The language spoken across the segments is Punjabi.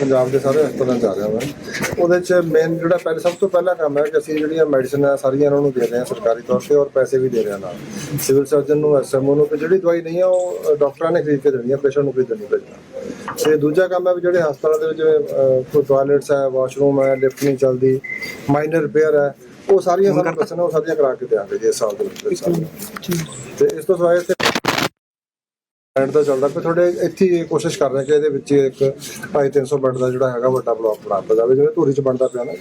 ਪੰਜਾਬ ਦੇ ਸਾਰੇ ਹਸਪਤਾਲਾਂ ਆ ਰਿਹਾ ਮੈਂ ਉਹਦੇ 'ਚ ਮੇਨ ਜਿਹੜਾ ਪਹਿਲੇ ਸਭ ਤੋਂ ਪਹਿਲਾ ਕੰਮ ਹੈ ਕਿ ਅਸੀਂ ਜਿਹੜੀਆਂ ਮੈਡੀਸਨ ਆ ਸਾਰੀਆਂ ਇਹਨਾਂ ਨੂੰ ਦੇ ਰਹੇ ਹਾਂ ਸਰਕਾਰੀ ਤੌਰ ਤੇ ਔਰ ਪੈਸੇ ਵੀ ਦੇ ਰਹੇ ਹਾਂ ਨਾਲ। ਸਿਵਲ ਸਰਜਨ ਨੂੰ ਐਸਐਮਓ ਨੂੰ ਕਿ ਜਿਹੜੀ ਦਵਾਈ ਨਹੀਂ ਆ ਉਹ ਡਾਕਟਰਾਂ ਨੇ ਖਰੀਦ ਕੇ ਦੇਣੀ ਹੈ ਪੇਸ਼ੈਂਟ ਨੂੰ ਖਰੀਦਣੀ ਭੇਜਣਾ ਤੇ ਦੂਜਾ ਕੰਮ ਹੈ ਵੀ ਜਿਹੜੇ ਹਸਪਤਾਲਾਂ ਦੇ ਵਿੱਚ ਜਿਵੇਂ ਕੋਈ ਟਾਇਲਟਸ ਹੈ ਵਾਸ਼ਰੂਮ ਹੈ ਲਿਫਟ ਨਹੀਂ ਚੱਲਦੀ ਮਾਈਨਰ ਰਿਪੇਅਰ ਹੈ ਉਹ ਸਾਰੀਆਂ ਸਾਨੂੰ ਦੱਸਣਾ ਉਹ ਸਾਰੀਆਂ ਕਰਾ ਕੇ ਦਿਆਂਗੇ ਜੀ ਇਸ ਸਾਲ ਦੇ ਵਿੱਚ। ਤੇ ਇਸ ਤੋਂ ਸਿਵਾਏ ਐਂਡ ਦਾ ਚੱਲਦਾ। ਪਿਆ ਤੁਹਾਡੇ ਇੱਥੇ ਹੀ ਕੋਸ਼ਿਸ਼ ਕਰ ਰਹੇ ਕਿ ਇਹਦੇ ਵਿੱਚ ਇੱਕ 250 ਬੈੱਡ ਦਾ ਜਿਹੜਾ ਹੈਗਾ ਵੱਡਾ ਬਲਾਕ ਬਣਾਤਾ ਜਾਵੇ ਜਿਵੇਂ ਧੂਰੀ ਚ ਬਣਦਾ ਪਿਆ ਨਾ।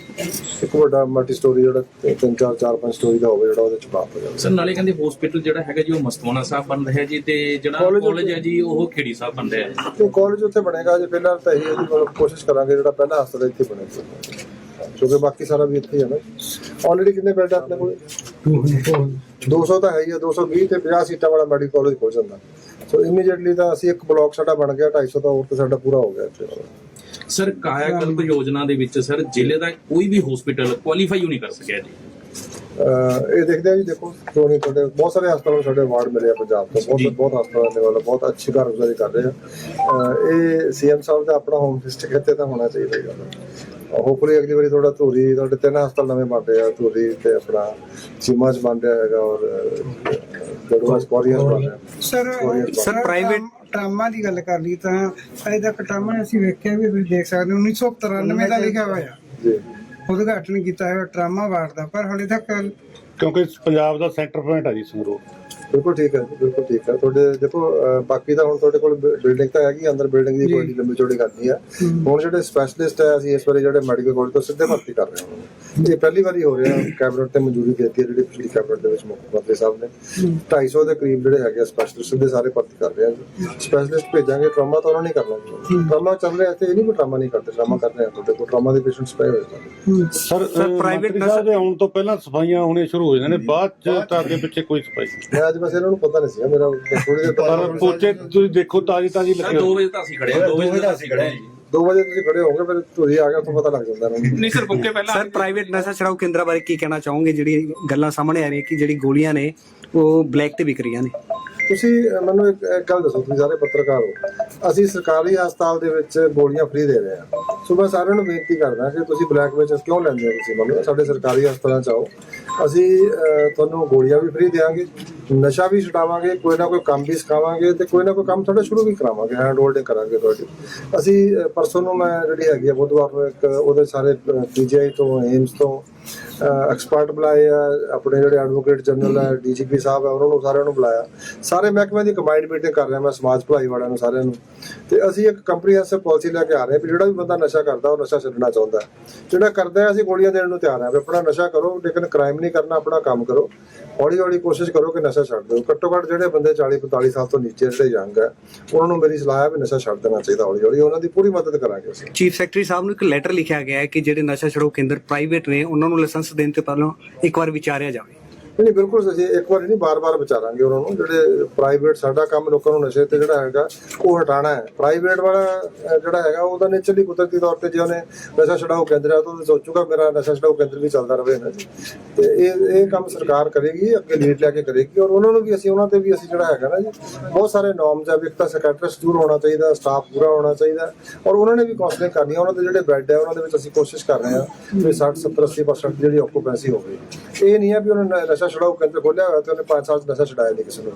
ਇੱਕ ਵੱਡਾ ਮਲਟੀ ਸਟੋਰੀ ਜਿਹੜਾ ਤੇ ਤਿੰਨ ਚਾਰ ਚਾਰ ਪੰਜ ਸਟੋਰੀ ਦਾ ਹੋਵੇ ਜਿਹੜਾ ਉਹਦੇ ਚ ਬਣਾਤਾ ਜਾਵੇ। ਸਰ ਨਾਲੇ ਕਹਿੰਦੇ ਹਸਪੀਟਲ ਜਿਹੜਾ ਹੈਗਾ ਜੀ ਉਹ ਮਸਤਵਾਨਾ ਸਾਹਿਬ ਬਣ ਰਿਹਾ ਜੀ ਤੇ ਜਿਹੜਾ ਕਾਲਜ ਹੈ ਜੀ ਉਹ ਖੇੜੀ ਸਾਹਿਬ ਬਣ ਰਿਹਾ ਹੈ। ਤੇ ਕਾਲਜ ਉੱਥੇ ਬਣੇਗਾ ਜੇ। ਪਹਿਲਾਂ ਤਾਂ ਇਹ ਕੋਸ਼ਿਸ਼ ਕਰਾਂਗੇ ਜਿਹੜਾ ਪਹਿਲਾ ਹਸਪਤਾਲ ਇੱਥੇ ਬਣੇ ਕਿਉਂਕਿ ਬਾਕੀ ਸਾਰਾ ਵੀ ਇੱਥੇ ਹੀ ਹੈ ਨਾ। ਆਲਰੇਡੀ ਕਿੰਨੇ ਬੈੱਡ ਆਪਣੇ ਕੋਲ? 200 ਤਾਂ ਹੈ ਹੀ ਆ 220 ਤੇ 50 ਸੀਟਾਂ ਵਾਲਾ ਮੈਡੀਕਲ ਕਾਲਜ ਖੁੱਲ ਜਾਂਦਾ। ਸੋ ਇਮੀਡੀਏਟਲੀ ਤਾਂ ਅਸੀਂ ਇੱਕ ਬਲਾਕ ਸਾਡਾ ਬਣ ਗਿਆ 250 ਤਾਂ ਹੋਰ ਤੇ ਸਾਡਾ ਪੂਰਾ ਹੋ ਗਿਆ ਇੱਥੇ। ਸਰ ਕਾਇਆ ਕਲਪ ਯੋਜਨਾ ਦੇ ਵਿੱਚ ਸਰ ਜ਼ਿਲ੍ਹੇ ਦਾ ਕੋਈ ਵੀ ਹਸਪੀਟਲ ਕੁਆਲੀਫਾਈ ਨਹੀਂ ਕਰ ਸਕਿਆ ਜੀ। ਇਹ ਦੇਖਦੇ ਆ ਜੀ ਦੇਖੋ ਕਿਉਂ ਨਹੀਂ ਤੁਹਾਡੇ ਬਹੁਤ ਸਾਰੇ ਹਸਪਤਾਲਾਂ ਸਾਡੇ ਅਵਾਰਡ ਮਿਲੇ ਆ ਪੰਜਾਬ ਤੋਂ। ਬਹੁਤ ਬਹੁਤ ਹਸਪਤਾਲਾਂ ਦੇ ਵੱਲੋਂ ਬਹੁਤ ਅੱਛੀ ਕਾਰਗੁਜ਼ਾਰੀ ਕਰ ਰਹੇ ਆ। ਇਹ ਸੀਐਮ ਸਾਹਿਬ ਦਾ ਆਪਣਾ ਹੋਮ ਡਿਸਟ੍ਰਿਕਟ ਇੱਥੇ ਤਾਂ ਹੋਣਾ ਚਾਹੀਦਾ ਗੱਲ ਹੋਪਫੁਲੀ ਅਗਲੀ ਵਾਰੀ ਥੋੜਾ ਧੂਰੀ ਤੁਹਾਡੇ ਤਿੰਨ ਹਸਪਤਾਲ ਨਵੇਂ ਬਣ ਰਹੇ ਆ ਧੂਰੀ ਤੇ ਆਪਣਾ ਚੀਮਾ ਚ ਬਣ ਰਿਹਾ ਹੈਗਾ ਔਰ ਗੜਵਾ ਸਕੋਰੀਅਸ ਬਣ ਰਿਹਾ। ਸਰ ਸਰ private- ਟਰਾਮਾ ਦੀ ਗੱਲ ਕਰ ਲਈ ਤਾਂ ਅਜੇ ਤੱਕ ਟਰਾਮਾ ਅਸੀਂ ਵੇਖਿਆ ਵੀ ਤੁਸੀਂ ਦੇਖ ਸਕਦੇ ਹੋ 1993 ਦਾ ਲਿਖਿਆ ਹੋਇਆ। ਜੀ। ਉਦਘਾਟਨ ਕੀਤਾ ਹੈ ਟਰਾਮਾ ਵਾਰਡ ਦਾ ਪਰ ਹਾਲੇ ਤੱਕ ਕਿਉਂਕਿ ਪੰਜਾਬ ਦਾ ਸੈਂਟਰ ਪੁਆਇੰਟ ਆ ਜੀ ਸੰਗਰੂਰ। ਬਿਲਕੁਲ ਠੀਕ ਹੈ ਬਿਲਕੁਲ ਠੀਕ ਹੈ। ਤੁਹਾਡੇ ਦੇਖੋ ਬਾਕੀ ਤਾਂ ਹੁਣ ਤੁਹਾਡੇ ਕੋਲ ਬਿਲਡਿੰਗ ਤਾਂ ਹੈਗੀ ਅੰਦਰ ਬਿਲਡਿੰਗ ਦੀ ਕੋਈ ਲੰਬੀ ਚੌੜੀ ਕਰਨੀ ਹੈ। ਹੁਣ ਜਿਹੜੇ ਸਪੈਸ਼ਲਿਸਟ ਹੈ ਅਸੀਂ ਇਸ ਵਾਰੀ ਜਿਹੜੇ ਮੈਡੀਕਲ ਕਾਲਜ ਤੋਂ ਸਿੱਧੇ ਭਰਤੀ ਕਰ ਰਹੇ ਹਾਂ ਇਹ ਪਹਿਲੀ ਵਾਰੀ ਹੋ ਰਿਹਾ ਕੈਬਨਿਟ ਤੇ ਮਨਜ਼ੂਰੀ ਦੇ ਦਿੱਤੀ ਹੈ ਜਿਹੜੀ ਪਿਛਲੀ ਕੈਬਨਿਟ ਦੇ ਵਿੱਚ ਮੁੱਖ ਮੰਤਰੀ ਸਾਹਿਬ ਨੇ। 250 ਦੇ ਕਰੀਬ ਜਿਹੜੇ ਹੈਗੇ ਸਪੈਸ਼ਲਿਸਟ ਸਿੱਧੇ ਸਾਰੇ ਭਰਤੀ ਕਰ ਰਹੇ ਹਾਂ ਸਪੈਸ਼ਲਿਸਟ ਭੇਜਾਂਗੇ ਟਰਾਮਾ ਤਾਂ ਉਹਨਾਂ ਨੇ ਕਰਨਾ ਟਰਾਮਾ ਚੱਲ ਰਿਹਾ ਇੱਥੇ ਇਹ ਨਹੀਂ ਵੀ ਟਰਾਮਾ ਨਹੀਂ ਕਰਦੇ ਟਰਾਮਾ ਕਰ ਰਹੇ ਹਾਂ ਤੁਹਾਡੇ ਕੋਲ ਟਰਾਮਾ ਦੇ ਪੇਸ਼ੈਂਟਸ ਪਏ ਹੋਏ ਨੇ। ਸਰ ਮੰਤਰੀ ਸਾਹਿਬ ਦੇ ਆਉਣ ਤੋਂ ਪਹਿਲਾਂ ਸਫਾਈਆਂ ਹੋਣੀਆਂ ਸ਼ੁਰੂ ਹੋ ਜਾਂਦੇ ਨੇ ਬਾਅਦ ਚ ਤਾਂ ਅੱਗੇ ਪਿੱਛੇ ਕੋਈ ਸਫ਼ਾਈ ਨਹੀਂ। ਮੈਂ ਅੱਜ ਬਸ ਇਹਨਾਂ ਨੂੰ ਪਤਾ ਨਹੀਂ ਸੀ ਮੇਰਾ ਥੋੜੀ ਦੇਰ ਪਰ ਪੋਚੇ ਤੁਸੀਂ ਦੇਖੋ ਤਾਜੀ ਤਾਜੀ ਲੱਗੇ 2 ਹੋਏ। ਵਜੇ ਤਾਂ ਅਸੀਂ ਖੜੇ ਹਾਂ 2 ਵਜੇ ਤਾਂ ਅਸੀਂ ਖੜੇ ਹਾਂ ਜੀ। ਦੋ ਵਜੇ ਤੁਸੀਂ ਖੜੇ ਹੋਗੇ ਫਿਰ ਤੁਸੀਂ ਆ ਗਿਆ ਤੁਹਾਨੂੰ ਪਤਾ ਲੱਗ ਜਾਂਦਾ ਨਹੀਂ ਸਰ ਬੁੱਕੇ ਪਹਿਲਾਂ ਸਰ ਪ੍ਰਾਈਵੇਟ ਨਸ਼ਾ ਛਡਾਊ ਕੇਂਦਰਾਂ ਬਾਰੇ ਕੀ ਕਹਿਣਾ ਚਾਹੋਗੇ? ਜਿਹੜੀ ਗੱਲਾਂ ਸਾਹਮਣੇ ਆ ਰਹੀਆਂ ਕਿ ਜਿਹੜੀ ਗੋਲੀਆਂ ਨੇ ਉਹ ਬਲੈਕ ਤੇ ਵਿਕ ਰਹੀਆਂ ਨੇ। ਤੁਸੀਂ ਮੈਨੂੰ ਇੱਕ ਗੱਲ ਦੱਸੋ ਤੁਸੀਂ ਸਾਰੇ ਪੱਤਰਕਾਰ ਹੋ। ਅਸੀਂ ਸਰਕਾਰੀ ਹਸਪਤਾਲ ਦੇ ਵਿੱਚ ਗੋਲੀਆਂ ਫ੍ਰੀ ਦੇ ਰਹੇ ਹਾਂ। ਸੋ ਮੈਂ ਸਾਰਿਆਂ ਨੂੰ ਬੇਨਤੀ ਕਰਦਾ ਕਿ ਤੁਸੀਂ ਬਲੈਕ ਵਿੱਚ ਕਿਉਂ ਲੈਂਦੇ ਹੋ ਤੁਸੀਂ? ਮੈਨੂੰ ਸਾਡੇ ਸਰਕਾਰੀ ਹਸਪਤਾਲਾਂ ਚ ਆਓ। ਅਸੀਂ ਤੁਹਾਨੂੰ ਗੋਲੀਆਂ ਵੀ ਫ੍ਰੀ ਦੇਵਾਂਗੇ ਨਸ਼ਾ ਵੀ ਛਡਾਵਾਂਗੇ, ਕੋਈ ਨਾ ਕੋਈ ਕੰਮ ਵੀ ਸਿਖਾਵਾਂਗੇ ਤੇ ਕੋਈ ਨਾ ਕੋਈ ਕੰਮ ਤੁਹਾਡਾ ਸ਼ੁਰੂ ਵੀ ਕਰਾਵਾਂਗੇ, ਹੈਂਡ ਹੋਲਡਿੰਗ ਕਰਾਂਗੇ ਤੁਹਾਡੀ। ਅਸੀਂ ਪਰਸੋਂ ਨੂੰ ਮੈਂ ਜਿਹੜੀ ਹੈਗੀ ਆ ਬੁੱਧਵਾਰ ਨੂੰ ਇੱਕ ਉਹਦੇ ਸਾਰੇ ਪੀਜੀਆਈ ਤੋਂ ਏਮਸ ਤੋਂ ਐਕਸਪਰਟ ਬੁਲਾਏ ਆ, ਆਪਣੇ ਜਿਹੜੇ ਐਡਵੋਕੇਟ ਜਨਰਲ ਹੈ ਡੀਜੀਪੀ ਸਾਹਿਬ ਹੈ ਉਹਨਾਂ ਨੂੰ ਸਾਰਿਆਂ ਨੂੰ ਬੁਲਾਇਆ। ਸਾਰੇ ਮਹਿਕਮੇ ਦੀ ਕੰਬਾਈਨਡ ਮੀਟਿੰਗ ਕਰ ਰਿਹਾ ਮੈਂ ਸਮਾਜ ਭਲਾਈ ਵਾਲਿਆਂ ਨੂੰ ਸਾਰਿਆਂ ਨੂੰ। ਤੇ ਅਸੀਂ ਇੱਕ ਕੰਪਰੀਹੈਂਸਿਵ ਪਾਲਿਸੀ ਲੈ ਕੇ ਆ ਰਹੇ ਹਾਂ ਵੀ ਜਿਹੜਾ ਵੀ ਬੰਦਾ ਨਸ਼ਾ ਕਰਦਾ, ਉਹ ਨਸ਼ਾ ਛੱਡਣਾ ਚਾਹੁੰਦਾ। ਜਿਹੜਾ ਕਰਦਾ ਹੈ ਅਸੀਂ ਗੋਲੀਆਂ ਦੇਣ ਨੂੰ ਤਿਆਰ ਹਾਂ ਵੀ ਆਪਣਾ ਨਸ਼ਾ ਕਰੋ, ਲੇਕਿਨ ਕ੍ਰਾਈਮ ਨਹੀਂ ਕਰਨਾ, ਆਪਣਾ ਕੰਮ ਕਰੋ। ਹੌਲੀ ਹੌਲੀ ਕੋਸ਼ਿਸ਼ ਕਰੋ ਕਿ ਨਸ਼ਾ ਛੱਡ ਦਿਓ। ਘੱਟੋ ਘੱਟ ਜਿਹੜੇ ਬੰਦੇ 40 45 ਸਾਲ ਤੋਂ ਨੀਚੇ ਜਿਹੜੇ ਯੰਗ ਹੈ ਉਹਨਾਂ ਨੂੰ ਮੇਰੀ ਸਲਾਹ ਹੈ ਵੀ ਨਸ਼ਾ ਛੱਡ ਦੇਣਾ ਚਾਹੀਦਾ ਹੌਲੀ ਹੌਲੀ ਉਹਨਾਂ ਦੀ ਪੂਰੀ ਮਦਦ ਕਰਾਂਗੇ ਅਸੀਂ। ਚੀਫ ਸੈਕਟਰੀ ਸਾਹਿਬ ਨੂੰ ਇੱਕ ਲੈਟਰ ਲਿਖਿਆ ਗਿਆ ਹੈ ਕਿ ਜਿਹੜੇ ਨਸ਼ਾ ਛਡਾਊ ਕੇਂਦਰ ਪ੍ਰਾਈਵੇਟ ਨੇ, ਉਹਨਾਂ ਨੂੰ ਲਾਇਸੈਂਸ ਦੇਣ ਤੋਂ ਪਹਿਲਾਂ ਇੱਕ ਵਾਰ ਵਿਚਾਰਿਆ ਜਾਵੇ। ਨਹੀਂ, ਬਿਲਕੁਲ ਅਸੀਂ ਇੱਕ ਵਾਰੀ ਨਹੀਂ, ਬਾਰ-ਬਾਰ ਵਿਚਾਰਾਂਗੇ ਉਹਨਾਂ ਨੂੰ। ਜਿਹੜੇ ਪ੍ਰਾਈਵੇਟ ਸਾਡਾ ਕੰਮ ਲੋਕਾਂ ਨੂੰ ਨਸ਼ੇ ਤੇ ਜਿਹੜਾ ਹੈਗਾ, ਉਹ ਹਟਾਣਾ ਹੈ। ਪ੍ਰਾਈਵੇਟ ਵਾਲਾ ਜਿਹੜਾ ਹੈਗਾ ਉਹਦਾ ਨੇਚਰਲੀ ਕੁਦਰਤੀ ਤੌਰ ਤੇ ਜੇ ਉਹਨੇ ਨਸ਼ਾ ਛਡਾਓ ਕੇਂਦਰ ਆ ਸੋਚੂਗਾ ਮੇਰਾ ਨਸ਼ਾ ਛਡਾਓ ਕੇਂਦਰ ਵੀ ਚੱਲਦਾ ਰਹੇ ਨਾ ਤੇ ਇਹ ਇਹ ਕੰਮ ਸਰਕਾਰ ਕਰੇਗੀ, ਅੱਗੇ ਲੀਡ ਲੈ ਕੇ ਕਰੇਗੀ। ਔਰ ਉਹਨਾਂ ਨੂੰ ਵੀ ਅਸੀਂ, ਉਹਨਾਂ ਤੇ ਵੀ ਅਸੀਂ ਜਿਹੜਾ ਹੈਗਾ ਨਾ ਜੀ, ਬਹੁਤ ਸਾਰੇ ਨੋਰਮਸ ਆ ਵੀ ਇੱਕ ਜ਼ਰੂਰ ਹੋਣਾ ਚਾਹੀਦਾ ਸਟਾਫ ਪੂਰਾ ਹੋਣਾ ਚਾਹੀਦਾ। ਔਰ ਉਹਨਾਂ ਨੇ ਵੀ ਕੌਂਸਲਿੰਗ ਕਰਨੀ ਹੈ ਉਹਨਾਂ ਦੇ ਜਿਹੜੇ ਬੈੱਡ ਹੈ ਉਹਨਾਂ ਦੇ ਵਿੱਚ ਅਸੀਂ ਕੋਸ਼ਿਸ਼ ਕਰ ਰਹੇ ਹਾਂ ਵੀ 60 70 80% ਜਿਹੜੀ ਆਕੂਪੈਂਸੀ ਹੋਵੇ। ਇਹ ਨਹੀਂ ਹੈ ਵੀ ਉਹਨਾਂ ਨੇ ਨਸ਼ਾ ਛਡਾਓ ਕੇਂਦਰ ਖੋਲਿਆ ਹੋਇਆ ਤੇ ਉਹਨੇ 5 ਸਾਲ ਨਸ਼ਾ ਛਡਾਇਆ ਨਹੀਂ ਕਿਸੇ ਨੂੰ।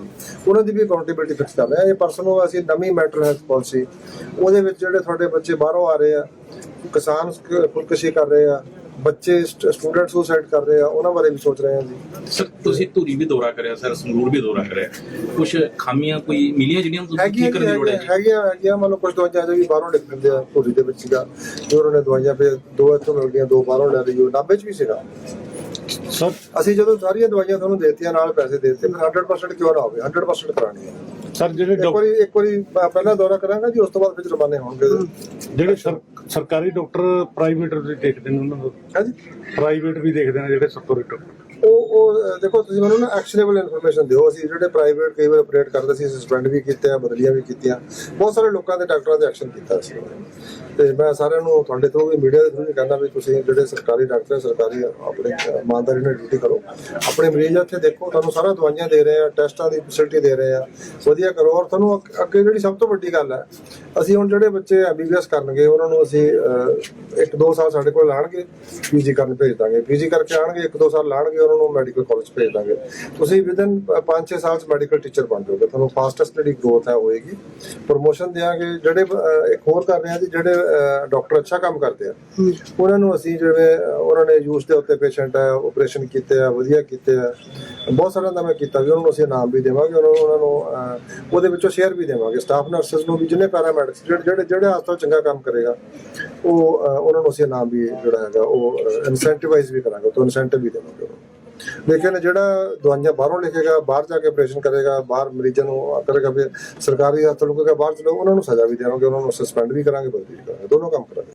ਉਹਨਾਂ ਦੀ ਵੀ ਅਕਾਊਂਟੇਬਿਲਟੀ ਫਿਕਸ ਕਰ ਰਹੇ ਆ ਇਹ ਪਰਸਨ ਨੂੰ ਅਸੀਂ ਨਵੀਂ ਮੈਂਟਲ ਹੈਲਥ ਪਾਲਿਸੀ ਉਹਦੇ ਵਿੱਚ ਜਿਹੜੇ ਤੁਹਾਡੇ ਬੱਚੇ ਬਾਹਰੋਂ ਆ ਰਹੇ ਆ ਕਿਸਾਨ ਖੁਦਕੁਸ਼ੀ ਕਰ ਰਹੇ ਆ ਬੱਚੇ ਸਟੂਡੈਂਟ ਸੁਸਾਈਡ ਕਰ ਰਹੇ ਆ ਉਹਨਾਂ ਬਾਰੇ ਵੀ ਸੋਚ ਰਹੇ ਆ ਜੀ। ਸਰ ਤੁਸੀਂ ਧੂਰੀ ਵੀ ਦੌਰਾ ਕਰਿਆ ਸਰ ਸੰਗਰੂਰ ਵੀ ਦੌਰਾ ਕਰਿਆ। ਕੁਝ ਖਾਮੀਆਂ ਕੋਈ ਮਿਲੀਆਂ ਜਿਹੜੀਆਂ ਤੁਸੀਂ ਠੀਕ ਕਰਨ ਦੀ ਲੋੜ ਹੈ ਹੈਗੀਆਂ ਹੈਗੀਆਂ। ਮੰਨ ਲਓ ਕੁਝ ਦਵਾਈਆਂ ਵੀ ਬਾਹਰੋਂ ਲਿਖ ਦਿੰਦੇ ਆ ਪੂਰੀ ਦੇ ਵਿੱਚ ਸੀਗਾ। ਜੋ ਉਹਨਾਂ ਨੇ ਦਵਾਈਆਂ ਫਿਰ ਦੋ ਇੱਥੋਂ ਮਿਲਦੀਆਂ ਦੋ ਬਾਹਰੋਂ ਲੈ ਲਈਓ ਨਾਭੇ 'ਚ ਵੀ ਸੀਗਾ। ਸਰ। ਅਸੀਂ ਜਦੋਂ ਸਾਰੀਆਂ ਦਵਾਈਆਂ ਤੁਹਾਨੂੰ ਦੇਤੀਆਂ ਨਾਲ ਪੈਸੇ ਦਿੱਤੇ ਫਿਰ 100% ਕਿਉਂ ਨਾ ਹੋਵੇ? 100% ਕਰਾਣੀ ਹੈ। ਸਰ ਜਿਹੜੇ ਇੱਕ ਵਾਰੀ ਇੱਕ ਵਾਰੀ ਪਹਿਲਾਂ ਦੌਰਾ ਕਰਾਂਗਾ ਜੀ ਉਸ ਤੋਂ ਬਾਅਦ ਫਿਰ ਜੁਰਮਾਨੇ ਹੋਣਗੇ। ਜਿਹੜੇ ਸਰ- ਸਰਕਾਰੀ ਡਾਕਟਰ ਪ੍ਰਾਈਵੇਟ ਵੀ ਦੇਖਦੇ ਨੇ ਉਹਨਾਂ ਨੂੰ। ਹਾਂਜੀ। ਪ੍ਰਾਈਵੇਟ ਵੀ ਦੇਖਦੇ ਨੇ ਜਿਹੜੇ ਸਰਕਾਰੀ ਡਾਕਟਰ। ਉਹ ਦੇਖੋ ਤੁਸੀਂ ਮੈਨੂੰ ਨਾ ਐਕਸ਼ਨੇਬਲ ਇਨਫੋਰਮੇਸ਼ਨ ਦਿਓ। ਅਸੀਂ ਜਿਹੜੇ ਪ੍ਰਾਈਵੇਟ ਕਈ ਵਾਰ ਆਪਰੇਟ ਕਰਦੇ ਸੀ ਸਸਪੈਂਡ ਵੀ ਕੀਤੇ ਆ ਬਦਲੀਆਂ ਵੀ ਕੀਤੀਆਂ। ਬਹੁਤ ਸਾਰੇ ਲੋਕਾਂ ਦੇ ਡਾਕਟਰਾਂ ਤੇ ਐਕਸ਼ਨ ਕੀਤਾ ਸੀ। ਤੇ ਮੈਂ ਸਾਰਿਆਂ ਨੂੰ ਤੁਹਾਡੇ ਤੋਂ ਵੀ ਮੀਡੀਆ ਦੇ ਥਰੂ ਵੀ ਕਹਿੰਦਾ ਵੀ ਤੁਸੀਂ ਜਿਹੜੇ ਸਰਕਾਰੀ ਡਾਕਟਰ ਸਰਕਾਰੀ ਆਪਣੇ ਇਮਾਨਦਾਰੀ ਨਾਲ ਡਿਊਟੀ ਕਰੋ। ਆਪਣੇ ਮਰੀਜ਼ ਇੱਥੇ ਦੇਖੋ ਤੁਹਾਨੂੰ ਸਾਰਾ ਦਵਾਈਆਂ ਦੇ ਰਹੇ ਆ ਟੈਸਟਾਂ ਦੀ ਫੈਸਿਲਿਟੀ ਦੇ ਰਹੇ ਆ। ਵਧੀਆ ਕਰੋ। ਔਰ ਤੁਹਾਨੂੰ ਅੱਗੇ ਜਿਹੜੀ ਸਭ ਤੋਂ ਵੱਡੀ ਗੱਲ ਹੈ ਅਸੀਂ ਹੁਣ ਜਿਹੜੇ ਬੱਚੇ ਐਮਬੀਬੀਐਸ ਕਰਨਗੇ ਉਹਨਾਂ ਨੂੰ ਅਸੀਂ ਅਹ, ਇੱਕ ਦੋ ਸਾਲ ਸਾਡੇ ਕੋਲ ਲਾਣਗੇ ਪੀਜੀ ਕਰਨ ਭੇਜ ਦਾਂਗੇ। ਪੀਜੀ ਕਰਕੇ ਆਣਗੇ ਇੱਕ ਦੋ ਸਾਲ ਲਾਣਗੇ ਉਹਨਾਂ ਨੂੰ ਮੈਡੀਕਲ ਕਾਲਜ ਭੇਜ ਦਾਂਗੇ ਤੁਸੀਂ ਵਿਦਨ 5-6 ਸਾਲ ਚ ਮੈਡੀਕਲ ਟੀਚਰ ਬਣ ਜਾਓਗੇ। ਤੁਹਾਨੂੰ ਫਾਸਟੈਸਟ ਜਿਹੜੀ ਗਰੋਥ ਹੈ ਹੋਏਗੀ। ਪ੍ਰੋਮੋਸ਼ਨ ਦੇਾਂਗੇ ਜਿਹੜੇ ਇੱਕ ਹੋਰ ਕਰ ਰਹੇ ਆ ਜੀ ਜਿਹੜੇ ਡਾਕਟਰ ਅੱਛਾ ਕੰਮ ਕਰਦੇ ਆ। ਉਹਨਾਂ ਨੂੰ ਅਸੀਂ ਅਹ, ਉਹਨਾਂ ਨੇ ਯੂਜ਼ ਦੇ ਉੱਤੇ ਪੇਸ਼ੈਂਟ ਹੈ ਆਪਰੇਸ਼ਨ ਕੀਤੇ ਆ ਵਧੀਆ ਕੀਤੇ ਆ। ਬਹੁਤ ਸਾਰਿਆਂ ਦਾ ਮੈਂ ਕੀਤਾ ਵੀ ਉਹਨਾਂ ਨੂੰ ਅਸੀਂ ਇਨਾਮ ਵੀ ਦੇਵਾਂਗੇ ਉਹਨਾਂ ਨੂੰ ਉਹਦੇ ਵਿੱਚੋਂ ਸ਼ੇਅਰ ਵੀ ਦੇਵਾਂਗੇ। ਸਟਾਫ ਨਰਸਸ ਨੂੰ ਵੀ ਜਿੰਨੇ ਪੈਰਾਮੈਡਿਕਸ ਜਿਹੜੇ ਜਿਹੜੇ ਜਿਹੜੇ ਹਸਪਤਾਲ ਚੰਗਾ ਕੰਮ ਕਰੇਗਾ ਉਹ ਉਹਨਾਂ ਨੂੰ ਅਸੀਂ ਇਨਾਮ ਵੀ ਜਿਹੜਾ ਹੈਗਾ ਉਹ ਇਨਸੈਂਟੀਵਾਈਜ਼ ਵੀ ਕਰਾਂਗੇ ਤੋਂ ਇਨਸੈਂਟਿਵ ਵੀ ਦੇਵਾਂਗੇ। ਲੇਕਿਨ ਜਿਹੜਾ ਦਵਾਈਆਂ ਬਾਹਰੋਂ ਲਿਖੇਗਾ, ਬਾਹਰ ਜਾ ਕੇ ਆਪਰੇਸ਼ਨ ਕਰੇਗਾ, ਬਾਹਰ ਮਰੀਜ਼ਾਂ ਨੂੰ ਕਰੇਗਾ, ਫਿਰ ਸਰਕਾਰੀ ਹਸਪਤਾਲ ਨੂੰ ਕਹੇਗਾ, ਬਾਹਰ ਚਲੋ, ਉਹਨਾਂ ਨੂੰ ਸਜ਼ਾ ਵੀ ਦੇਵਾਂਗੇ, ਉਹਨਾਂ ਨੂੰ ਸਸਪੈਂਡ ਵੀ ਕਰਾਂਗੇ ਬਦਲੀ ਵੀ ਕਰਾਂਗੇ, ਦੋਨੋਂ ਕੰਮ ਕਰਾਂਗੇ।